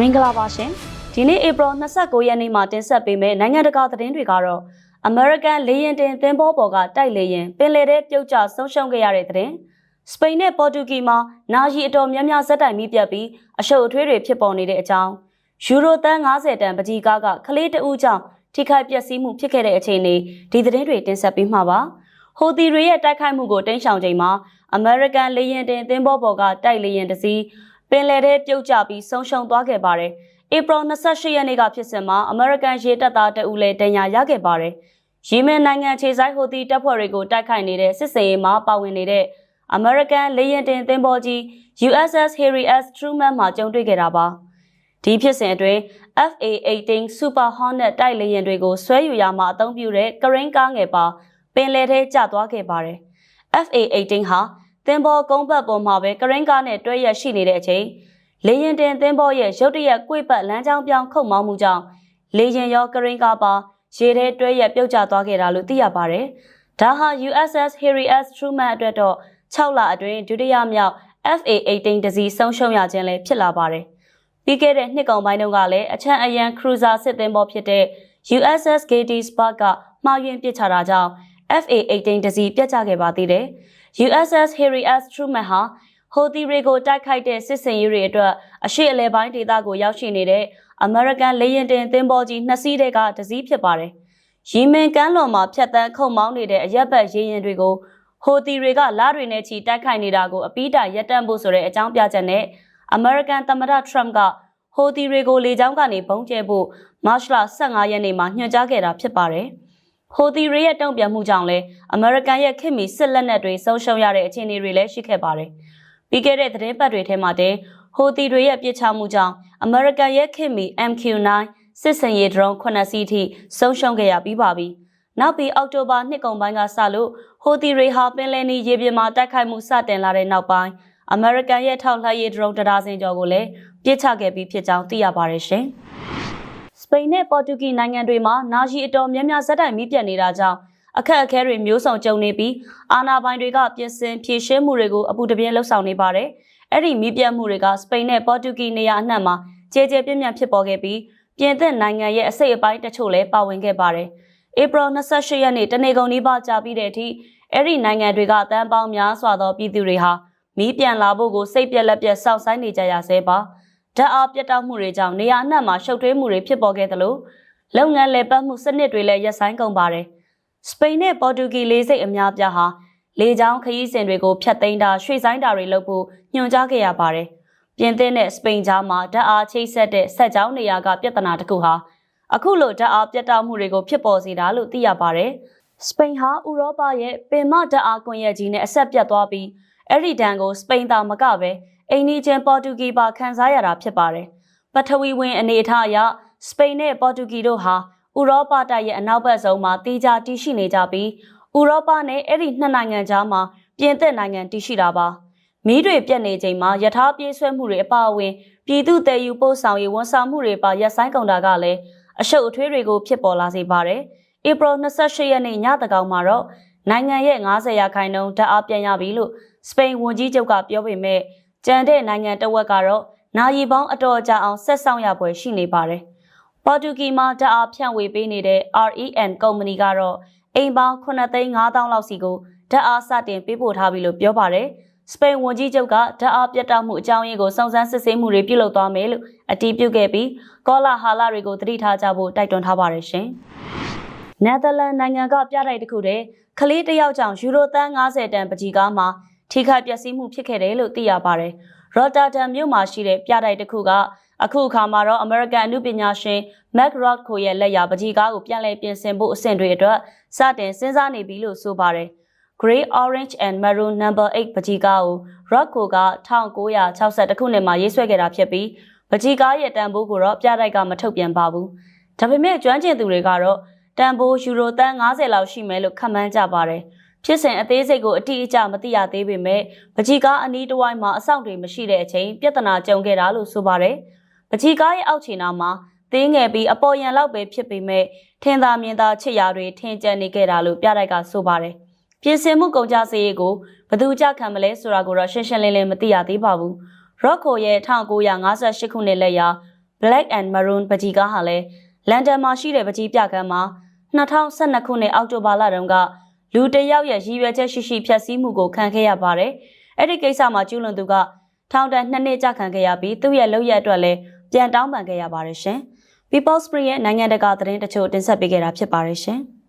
မင်္ဂလာပါရှင်ဒီနေ့ဧပြီ29ရက်နေ့မှာတင်ဆက်ပေးမယ့်နိုင်ငံတကာသတင်းတွေကတော့ American လေယာဉ်တင်သင်္ဘောပေါ်ကတိုက်လေယာဉ်ပင်လယ်ထဲပြုတ်ကျဆုံးရှုံးခဲ့ရတဲ့သတင်းစပိန်နဲ့ပေါ်တူဂီမှာနာရီအတော်များများဇက်တိုင်မိပြတ်ပြီးအရှုပ်အထွေးတွေဖြစ်ပေါ်နေတဲ့အကြောင်းယူရိုတန်း90တန်ပကြီးကားကကလေးတဦးကြောင့်ထိခိုက်ပျက်စီးမှုဖြစ်ခဲ့တဲ့အခြေအနေဒီသတင်းတွေတင်ဆက်ပေးမှာပါဟိုတီတွေရဲ့တိုက်ခိုက်မှုကိုတင်းရှောင်ချိန်မှာ American လေယာဉ်တင်သင်္ဘောပေါ်ကတိုက်လေယာဉ်တစ်စီး ပင်လယ်ထဲပြုတ်ကျပြီးဆုံးရှုံးသွားခဲ့ပါတယ်။ဧပြီ28ရက်နေ့ကဖြစ်စဉ်မှာအမေရိကန်ရေတပ်သားတအူလည်းတန်ရာရခဲ့ပါတယ်။ယီမင်နိုင်ငံခြေဆိုင်ဟိုတီတပ်ဖွဲ့တွေကိုတိုက်ခိုက်နေတဲ့စစ်စင်ရေးမှာပါဝင်နေတဲ့အမေရိကန်လေယာဉ်တင်သင်္ဘောကြီး USS Harry S Truman မှာကြုံတွေ့ခဲ့တာပါ။ဒီဖြစ်စဉ်အတွင်း FA-18 Super Hornet တိုက်လေယာဉ်တွေကိုဆွဲယူရမှာအသုံးပြုတဲ့ကရိန်းကားငယ်ပါပင်လယ်ထဲကျသွားခဲ့ပါတယ်။ FA-18 ဟာ သင်္ဘောကုန်းဘက်ပေါ်မှာပဲကရင်ကားနဲ့တွဲရက်ရှိနေတဲ့အချိန်လေရင်တင်သင်္ဘောရဲ့ရုတ်တရက်ကွေ့ပတ်လမ်းကြောင်းပြောင်းခုတ်မောင်းမှုကြောင့်လေရင်ရောကရင်ကားပါရေထဲတွဲရက်ပြုတ်ကျသွားခဲ့တာလို့သိရပါတယ်။ဒါဟာ USS Harry S Truman အတွက်တော့6လအတွင်းဒုတိယမြောက် FA-18 တစီဆုံးရှုံးရခြင်းလည်းဖြစ်လာပါတယ်။ပြီးခဲ့တဲ့နှစ်ကုန်ပိုင်းတုန်းကလည်းအချမ်းအရန် cruiser စစ်သင်္ဘောဖြစ်တဲ့ USS Gettysburg ကမှားယွင်းပစ်ချတာကြောင့် FA-18 တစီပြတ်ကျခဲ့ပါသေးတယ်။ USS Harry S Truman ဟာဟိုတီတွေကိုတိုက်ခိုက်တဲ့စစ်စင်ရေးတွေအတွက်အရှိအလဲပိုင်းဒေသကိုရောက်ရှိနေတဲ့ American လေယာဉ်တင်သင်္ဘောကြီးနှစ်စီးတဲ့ကတစ်စီးဖြစ်ပါတယ်။ယီမင်ကမ်းလွန်မှာဖြတ်တန်းခုန်မောင်းနေတဲ့အရက်ဘတ်ရေရင်တွေကိုဟိုတီတွေကလားတွေနဲ့ချီတိုက်ခိုက်နေတာကိုအပီးတိုင်ရပ်တန့်ဖို့ဆိုတဲ့အကြောင်းပြချက်နဲ့ American သမ္မတ Trump ကဟိုတီတွေကိုလေကြောင်းကနေပုံကျဲဖို့မတ်လ15ရက်နေ့မှာညွှန်ကြားခဲ့တာဖြစ်ပါတယ်။ ဟိုတီတွေရဲ့တုံ့ပြန်မှုကြောင့်လည်းအမေရိကန်ရဲ့ခင်မီစစ်လက်နက်တွေဆုံးရှုံးရတဲ့အခြေအနေတွေလည်းရှိခဲ့ပါတယ်။ပြီးခဲ့တဲ့သတင်းပတ်တွေထဲမှာတည်းဟိုတီတွေရဲ့ပြစ်ချမှုကြောင့်အမေရိကန်ရဲ့ခင်မီ MQ9 စစ်စင်ရေးဒရုန်း9စီးထိဆုံးရှုံးခဲ့ရပြီးပါပြီ။နောက်ပြီးအောက်တိုဘာနှစ်ကုန်ပိုင်းကစလို့ဟိုတီတွေဟာပင်လယ်နီရေပြင်မှာတိုက်ခိုက်မှုစတင်လာတဲ့နောက်ပိုင်းအမေရိကန်ရဲ့ထောက်လှမ်းရေးဒရုန်းတဒါဇင်ကျော်ကိုလည်းပြစ်ချခဲ့ပြီးဖြစ်ကြောင်းသိရပါတယ်ရှင်။ စပိန်နဲ့ပေါ်တူဂီနိုင်ငံတွေမှာနာရီအတော်များများဇက်တိုင်မိပြတ်နေတာကြောင့်အခက်အခဲတွေမျိုးစုံကြုံနေပြီးအာဏာပိုင်တွေကပြင်ဆင်ဖြေရှင်းမှုတွေကိုအပူတပြင်းလှုပ်ဆောင်နေပါတယ်။အဲ့ဒီမိပြတ်မှုတွေကစပိန်နဲ့ပေါ်တူဂီနေရာအနှံ့မှာကြေကြေပြန့်ပြန့်ဖြစ်ပေါ်ခဲ့ပြီးပြင်သစ်နိုင်ငံရဲ့အစိတ်အပိုင်းတချို့လည်းပါဝင်ခဲ့ပါတယ်။ဧပြီ28ရက်နေ့တနေကုန်နီးပါးကြာပြီးတဲ့အထိအဲ့ဒီနိုင်ငံတွေကတန်းပေါင်းများစွာသောပြည်သူတွေဟာမီးပြန်လာဖို့ကိုစိတ်ပြက်လက်ပြက်စောင့်ဆိုင်းနေကြရဆဲပါ ဓာတ်အားပြတ်တောက်မှုတွေကြောင့်နေရာအနှံ့မှာရှုပ်ထွေးမှုတွေဖြစ်ပေါ်ခဲ့သလိုလုပ်ငန်းလည်ပတ်မှုစနစ်တွေလည်းရပ်ဆိုင်းကုန်ပါတယ်စပိန်နဲ့ပေါ်တူဂီလေးစိတ်အများပြားဟာလေကြောင်းခရီးစဉ်တွေကိုဖျက်သိမ်းတာရွှေ့ဆိုင်းတာတွေလုပ်ဖို့ညွှန်ကြားခဲ့ရပါတယ်ပြင်သစ်နဲ့စပိန်ကြားမှာဓာတ်အားချိတ်ဆက်တဲ့ဆက်ကြောင်းနေရာကပြဿနာတစ်ခုဟာအခုလိုဓာတ်အားပြတ်တောက်မှုတွေကိုဖြစ်ပေါ်စေတာလို့သိရပါတယ်စပိန်ဟာဥရောပရဲ့ပင်မဓာတ်အားကွန်ရက်ကြီးနဲ့အဆက်ပြတ်သွားပြီးအဲ့ဒီတန်ကိုစပိန်သာမကပဲအိန္ဒိချင်းပေါ်တူဂီပါခန်းစားရတာဖြစ်ပါတယ်။ပထဝီဝင်အနေအထားအရစပိန်နဲ့ပေါ်တူဂီတို့ဟာဥရောပတိုက်ရဲ့အနောက်ဘက်ဆုံးမှာတီးခြားတည်ရှိနေကြပြီးဥရောပနဲ့အဲ့ဒီနှစ်နိုင်ငံကြားမှာပြင်သစ်နိုင်ငံတည်ရှိတာပါ။မီးတွေပြတ်နေချိန်မှာယထာပြေးဆွဲမှုတွေအပါအဝင်ပြည်သူတည်ယူပို့ဆောင်ရေးဝန်ဆောင်မှုတွေပါရပ်ဆိုင်းကုန်တာကလည်းအရှုပ်အထွေးတွေကိုဖြစ်ပေါ်လာစေပါတယ်။ဧပြီ28ရက်နေ့ညတကောင်မှာတော့နိုင်ငံရဲ့90ရာခိုင်နှုန်းဓာတ်အားပြန်ရပြီလို့စပိန်ဝန်ကြီးချုပ်ကပြောပေမဲ့ ကြံတဲ့နိုင်ငံတဝက်ကတော့နာရီပေါင်းအတော်ကြာအောင်ဆက်ဆောင်ရပွဲရှိနေပါတယ်။ပေါ်တူဂီမှာဓာတ်အားဖြန့်ဝေပေးနေတဲ့ REN ကုမ္ပဏီကတော့အိမ်ပေါင်း9,500လောက်စီကိုဓာတ်အားစတင်ပေးပို့ထားပြီလို့ပြောပါတယ်။စပိန်ဝန်ကြီးချုပ်ကဓာတ်အားပြတ်တောက်မှုအကြောင်းရင်းကိုစုံစမ်းစစ်ဆေးမှုတွေပြုလုပ်သွားမယ်လို့အတည်ပြုခဲ့ပြီးကောလာဟာလာတွေကိုသတိထားကြဖို့တိုက်တွန်းထားပါတယ်ရှင်။နယ်သာလန်နိုင်ငံကပြတိုက်တစ်ခုတည်းကလေးတစ်ယောက်ကြောင့်ယူရိုသန်း90တန်ပကြီးကားမှာ ထိခိုက်ပျက်စီးမှုဖြစ်ခဲ့တယ်လို့သိရပါတယ်။ရော်တာဒမ်မြို့မှာရှိတဲ့ပြတိုက်တစ်ခုကအခုအခါမှာတော့ American အမှုပညာရှင် Mac Rock ကိုရဲ့လက်ရာပကြီးကားကိုပြန်လည်ပြင်ဆင်ဖို့အဆင့်တွေအတွက်စတင်စဉ်းစားနေပြီလို့ဆိုပါတယ်။ Grey Orange and Maroon Number 8ပကြီးကားကို Rock ကိုက1962ခုနှစ်မှာရေးဆွဲခဲ့တာဖြစ်ပြီးပကြီးကားရဲ့တန်ဖိုးကိုတော့ပြတိုက်ကမထုတ်ပြန်ပါဘူး။ဒါပေမဲ့ကျွမ်းကျင်သူတွေကတော့တန်ဖိုးယူရိုတန်90လောက်ရှိမယ်လို့ခန့်မှန်းကြပါတယ်။ ဖြစ်စဉ်အသေးစိတ်ကိုအတိအကျမသိရသေးပေမဲ့ပကြီကားအနီးတစ်ဝိုက်မှာအဆောက်တွေမရှိတဲ့အချိန်ပြဿနာကြုံခဲ့တာလို့ဆိုပါတယ်။ပကြီကားရဲ့အောက်ခြေနာမှာသင်းငယ်ပြီးအပေါ်ရန်လောက်ပဲဖြစ်ပေမဲ့ထင်သာမြင်သာချစ်ရာတွေထင်ကျန်နေခဲ့တာလို့ပြတိုက်ကဆိုပါတယ်။ပြင်ဆင်မှုကုန်ကြစရေးကိုဘသူကြခံမလဲဆိုတာကိုတော့ရှင်းရှင်းလင်းလင်းမသိရသေးပါဘူး။ Rock ရဲ့1958ခုနှစ်လက်ရာ Black and Maroon ပကြီးကားဟာလည်းလန်ဒန်မှာရှိတဲ့ပကြီးပြကမ်းမှာ2012ခုနှစ်အောက်တိုဘာလတုန်းက လူတစ်ယောက်ရဲ့ရည်ရွယ်ချက်ရှိရှိဖျက်ဆီးမှုကိုခံခဲ့ရပါတယ်။အဲ့ဒီကိစ္စမှာကျူးလွန်သူကထောင်ဒဏ်2နှစ်ကြာခံခဲ့ရပြီးသူ့ရဲ့လုပ်ရက်အတွက်လည်းပြန်တောင်းပန်ခဲ့ရပါတယ်ရှင်။ People Spring ရဲ့နိုင်ငံတကာသတင်းတချို့တင်ဆက်ပေးခဲ့တာဖြစ်ပါတယ်ရှင်။